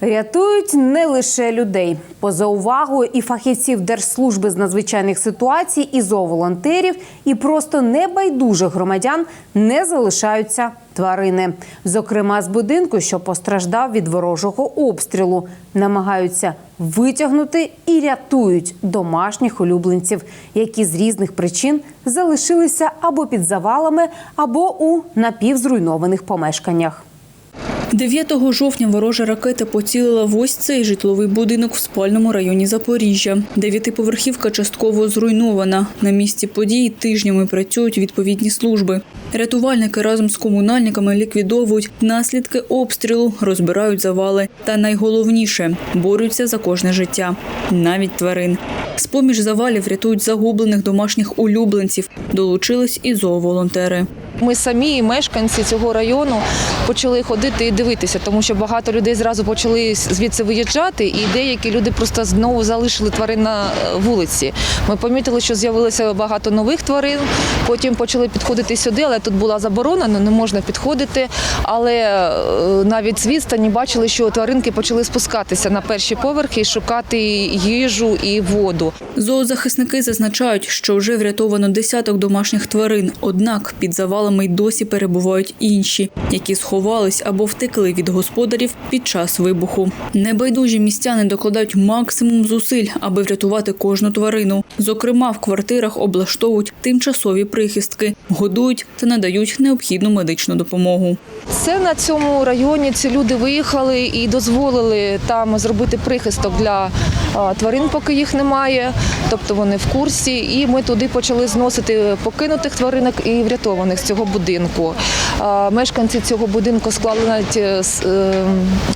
Рятують не лише людей. Поза увагою і фахівців Держслужби з надзвичайних ситуацій, і зооволонтерів, і просто небайдужих громадян не залишаються тварини. Зокрема, з будинку, що постраждав від ворожого обстрілу, намагаються витягнути і рятують домашніх улюбленців, які з різних причин залишилися або під завалами, або у напівзруйнованих помешканнях. 9 жовтня ворожа ракета поцілила в ось цей житловий будинок в спальному районі Запоріжжя. Дев'ятиповерхівка частково зруйнована. На місці події тижнями працюють відповідні служби. Рятувальники разом з комунальниками ліквідовують наслідки обстрілу, розбирають завали. Та найголовніше борються за кожне життя, навіть тварин. З-поміж завалів рятують загублених домашніх улюбленців. Долучились і зооволонтери. Ми самі, мешканці цього району, почали ходити і дивитися, тому що багато людей зразу почали звідси виїжджати, і деякі люди просто знову залишили тварин на е, вулиці. Ми помітили, що з'явилося багато нових тварин. Потім почали підходити сюди, але тут була заборонена, не можна підходити. Але е, навіть з відстані бачили, що тваринки почали спускатися на перші поверхи і шукати їжу і воду. Зоозахисники зазначають, що вже врятовано десяток домашніх тварин, однак під завалами й досі перебувають інші, які сховались або втекли від господарів під час вибуху. Небайдужі містяни докладають максимум зусиль, аби врятувати кожну тварину. Зокрема, в квартирах облаштовують тимчасові прихистки, годують та надають необхідну медичну допомогу. Це на цьому районі ці люди виїхали і дозволили там зробити прихисток для тварин, поки їх немає. Тобто вони в курсі. І ми туди почали зносити покинутих тваринок і врятованих з цього будинку. Мешканці цього будинку склали навіть е, е,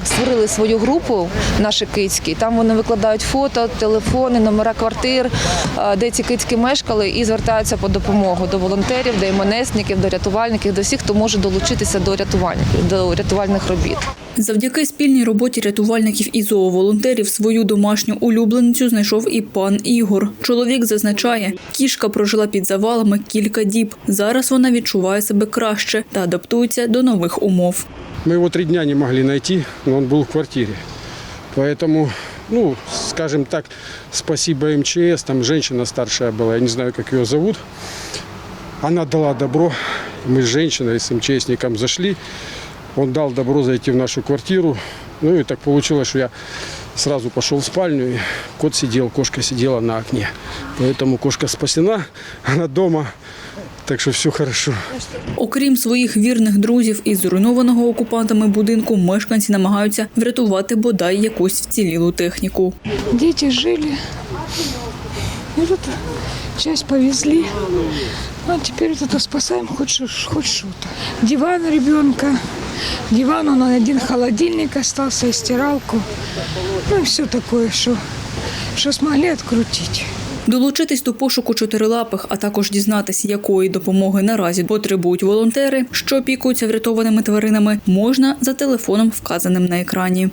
створили свою групу наші кицькі. Там вони викладають фото, телефони, номера квартир, де ці кицьки мешкали, і звертаються по допомогу до волонтерів, до МНСників, до рятувальників, до всіх, хто може долучитися до рятувальників, до рятувальних робіт. Завдяки спільній роботі рятувальників і зооволонтерів свою домашню улюбленицю знайшов і пан Ігор. Чоловік зазначає, кішка прожила під завалами кілька діб. Зараз вона відчуває себе краще та адаптується до нових умов. Мы его три дня не могли найти, но он был в квартире. Поэтому, ну, скажем так, спасибо МЧС, там женщина старшая была, я не знаю, как ее зовут. Она дала добро, мы с женщиной, с МЧСником зашли, он дал добро зайти в нашу квартиру. Ну и так получилось, что я сразу пошел в спальню, и кот сидел, кошка сидела на окне. Поэтому кошка спасена, она дома, так что все хорошо. Окрім своїх вірних друзів із зруйнованого окупантами будинку, мешканці намагаються врятувати бодай якусь вцілілу техніку. Дети жили. И вот часть повезли. Ну, а это спасаем хоть, что- хоть что-то. Диван ребенка. Диван, он один холодильник остался и стиралку. Ну и все такое, что, что смогли открутить. Долучитись до пошуку чотирилапих, а також дізнатися, якої допомоги наразі потребують волонтери, що опікуються врятованими тваринами, можна за телефоном, вказаним на екрані.